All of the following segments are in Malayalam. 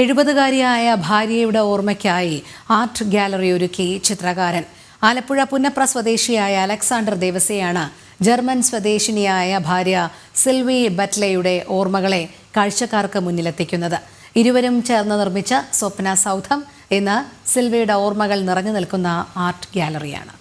എഴുപതുകാരിയായ ഭാര്യയുടെ ഓർമ്മയ്ക്കായി ആർട്ട് ഗാലറി ഒരുക്കി ചിത്രകാരൻ. ആലപ്പുഴ പുന്നപ്ര സ്വദേശിയായ അലക്സാണ്ടർ ദേവസയാണ് ജർമ്മൻ സ്വദേശിനിയായ ഭാര്യ സിൽവി ബറ്റ്ലയുടെ ഓർമ്മകളെ കാഴ്ചക്കാർക്ക് മുന്നിലെത്തിക്കുന്നത്. ഇരുവരും ചേർന്ന് നിർമ്മിച്ച സ്വപ്ന സൗധം ഇന്ന് സിൽവിയുടെ ഓർമ്മകൾ നിറഞ്ഞു നിൽക്കുന്ന ആർട്ട് ഗാലറിയാണ്.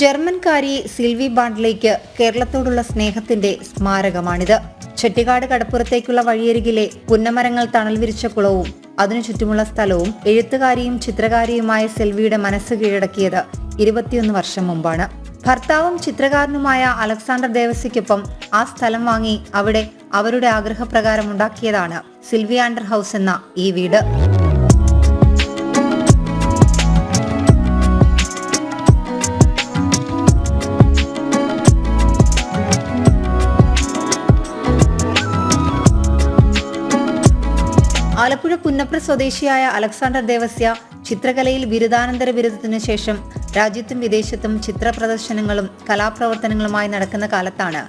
ജർമ്മൻകാരി സിൽവി ബാണ്ട്ലേക്ക് കേരളത്തോടുള്ള സ്നേഹത്തിന്റെ സ്മാരകമാണിത്. ചെട്ടിക്കാട് കടപ്പുറത്തേക്കുള്ള വഴിയരികിലെ പുന്നമരങ്ങൾ തണൽ വിരിച്ച കുളവും അതിനു ചുറ്റുമുള്ള സ്ഥലവും എഴുത്തുകാരിയും ചിത്രകാരിയുമായ സെൽവിയുടെ മനസ്സ് കീഴടക്കിയത് ഇരുപത്തിയൊന്ന് വർഷം മുമ്പാണ്. ഭർത്താവും ചിത്രകാരനുമായ അലക്സാണ്ടർ ദേവസിക്കൊപ്പം ആ സ്ഥലം വാങ്ങി അവിടെ അവരുടെ ആഗ്രഹപ്രകാരം ഉണ്ടാക്കിയതാണ് ആൻഡർ ഹൗസ് എന്ന ഈ വീട്. ആലപ്പുഴ പുന്നപ്ര സ്വദേശിയായ അലക്സാണ്ടർ ദേവസ്യ ചിത്രകലയിൽ ബിരുദാനന്തര ബിരുദത്തിനു ശേഷം രാജ്യത്തും വിദേശത്തും ചിത്ര പ്രദർശനങ്ങളും കലാപ്രവർത്തനങ്ങളുമായി നടക്കുന്ന കാലത്താണ്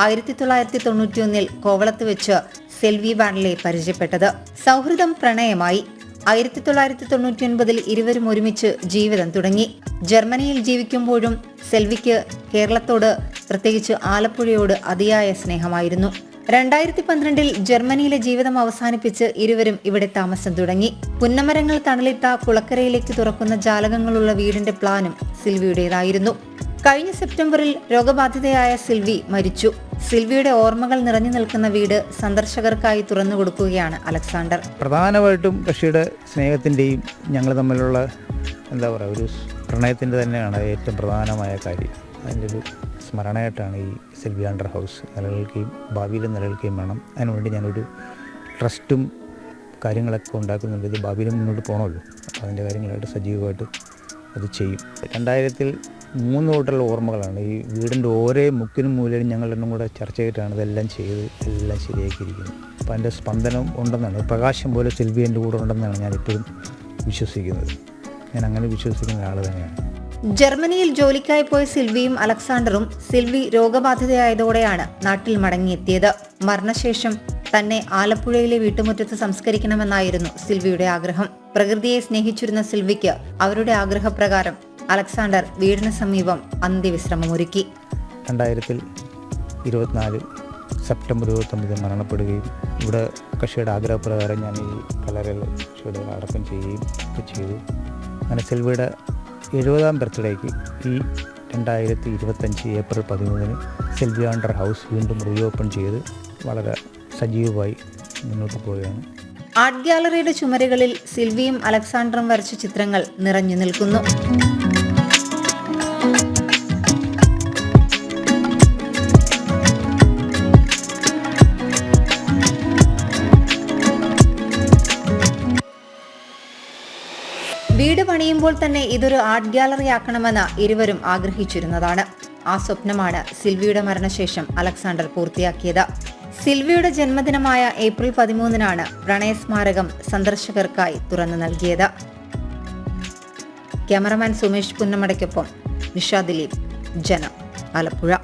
ആയിരത്തി തൊള്ളായിരത്തി തൊണ്ണൂറ്റിയൊന്നിൽ കോവളത്ത് വെച്ച് സെൽവി ബാൻഡലെ പരിചയപ്പെട്ടത്. സൗഹൃദം പ്രണയമായി. ആയിരത്തി തൊള്ളായിരത്തി തൊണ്ണൂറ്റിയൊൻപതിൽ ഇരുവരും ഒരുമിച്ച് ജീവിതം തുടങ്ങി. ജർമ്മനിയിൽ ജീവിക്കുമ്പോഴും സെൽവിക്ക് കേരളത്തോട് പ്രത്യേകിച്ച് ആലപ്പുഴയോട് അതിയായ സ്നേഹമായിരുന്നു. രണ്ടായിരത്തി പന്ത്രണ്ടിൽ ജർമ്മനിയിലെ ജീവിതം അവസാനിപ്പിച്ച് ഇരുവരും ഇവിടെ താമസം തുടങ്ങി. പുന്നമരങ്ങൾ തണലിട്ട കുളക്കരയിലേക്ക് തുറക്കുന്ന ജാലകങ്ങളുള്ള വീടിന്റെ പ്ലാനും സിൽവിയുടേതായിരുന്നു. കഴിഞ്ഞ സെപ്റ്റംബറിൽ രോഗബാധിതയായ സിൽവി മരിച്ചു. സിൽവിയുടെ ഓർമ്മകൾ നിറഞ്ഞു നിൽക്കുന്ന വീട് സന്ദർശകർക്കായി തുറന്നു കൊടുക്കുകയാണ് അലക്സാണ്ടർ. പ്രധാനമായിട്ടും കക്ഷിയുടെ സ്നേഹത്തിന്റെയും ഞങ്ങൾ തമ്മിലുള്ള എന്താ പറയുക ഒരു പ്രണയത്തിന്റെ തന്നെയാണ് ഏറ്റവും പ്രധാനമായ കാര്യം. അതിന്റെ ഒരു സ്മരണയായിട്ടാണ് ഈ സെൽവിയാണ്ടർ ഹൗസ് നിലനിൽക്കുകയും ഭാവിയിൽ നിലനിൽക്കുകയും വേണം. അതിനുവേണ്ടി ഞാനൊരു ട്രസ്റ്റും കാര്യങ്ങളൊക്കെ ഉണ്ടാക്കുന്നുണ്ട്. ഇത് ഭാവിയിൽ മുന്നോട്ട് പോകണമല്ലോ അപ്പോൾ അതിന്റെ കാര്യങ്ങളായിട്ട് സജീവമായിട്ട് അത് ചെയ്യും. രണ്ടായിരത്തിൽ മൂന്ന് തൊട്ടുള്ള ഓർമ്മകളാണ്. ഈ വീടിന്റെ ഓരോ മുക്കിനും മൂലയിലും ഞങ്ങൾ രണ്ടും കൂടെ ചർച്ച ചെയ്തിട്ടാണ് ഇതെല്ലാം ചെയ്ത് എല്ലാം ശരിയാക്കിയിരിക്കുന്നത്. അപ്പോൾ അതിന്റെ സ്പന്ദനം ഉണ്ടെന്നാണ്. പ്രകാശം പോലെ സെൽവി എന്റെ കൂടെ ഉണ്ടെന്നാണ് ഞാൻ ഇപ്പോഴും വിശ്വസിക്കുന്നത്. ഞാൻ അങ്ങനെ വിശ്വസിക്കുന്ന ഒരാൾ തന്നെയാണ്. ജർമ്മനിയിൽ ജോലിക്കായി പോയ സിൽവിയും അലക്സാണ്ടറും സിൽവി രോഗബാധിതയായതോടെയാണ് നാട്ടിൽ മടങ്ങിയെത്തിയത്. മരണശേഷം തന്നെ ആലപ്പുഴയിലെ വീട്ടുമുറ്റത്ത് സംസ്കരിക്കണമെന്നായിരുന്നു സിൽവിയുടെ ആഗ്രഹം. പ്രകൃതിയെ സ്നേഹിച്ചിരുന്ന സിൽവിക്ക് അവരുടെ ആഗ്രഹപ്രകാരം അലക്സാണ്ടർ വീടിന് സമീപം അന്ത്യവിശ്രമമൊരുക്കി. രണ്ടായിരത്തിൽ ഇരുപത്തിനാല് സെപ്റ്റംബർ ഇരുപത്തൊമ്പതിൽ മരണപ്പെടുകയും ഇവിടെ കക്ഷിയുടെ ആഗ്രഹപ്രകാരം ഞാൻ ഈ കക്ഷിയുടെ അടക്കം ചെയ്യുകയും ചെയ്തു. അങ്ങനെ സെൽവിയുടെ എഴുപതാം ബർത്ത്ഡേക്ക് ഈ രണ്ടായിരത്തി ഇരുപത്തഞ്ച് ഏപ്രിൽ പതിമൂന്നിന് സെൽവിയാണ്ടർ ഹൗസ് വീണ്ടും റീഓപ്പൺ ചെയ്ത് വളരെ സജീവമായി മുന്നോട്ട് പോവുകയാണ്. ആർട്ട് ഗാലറിയുടെ ചുമരുകളിൽ സിൽവിയും അലക്സാണ്ടറും വരച്ച ചിത്രങ്ങൾ നിറഞ്ഞു നിൽക്കുന്നു. വീട് പണിയുമ്പോൾ തന്നെ ഇതൊരു ആർട്ട് ഗാലറി ആക്കണമെന്ന് ഇരുവരും ആഗ്രഹിച്ചിരുന്നതാണ്. ആ സ്വപ്നമാണ് സിൽവിയുടെ മരണശേഷം അലക്സാണ്ടർ പൂർത്തിയാക്കിയത്. സിൽവിയുടെ ജന്മദിനമായ ഏപ്രിൽ പതിമൂന്നിനാണ് പ്രണയ സ്മാരകം സന്ദർശകർക്കായി തുറന്നു നൽകിയത്. ക്യാമറമാൻ സുമേഷ് പുന്നമടയ്ക്കൊപ്പം നിഷാ ദിലീപ് ജനം ആലപ്പുഴ.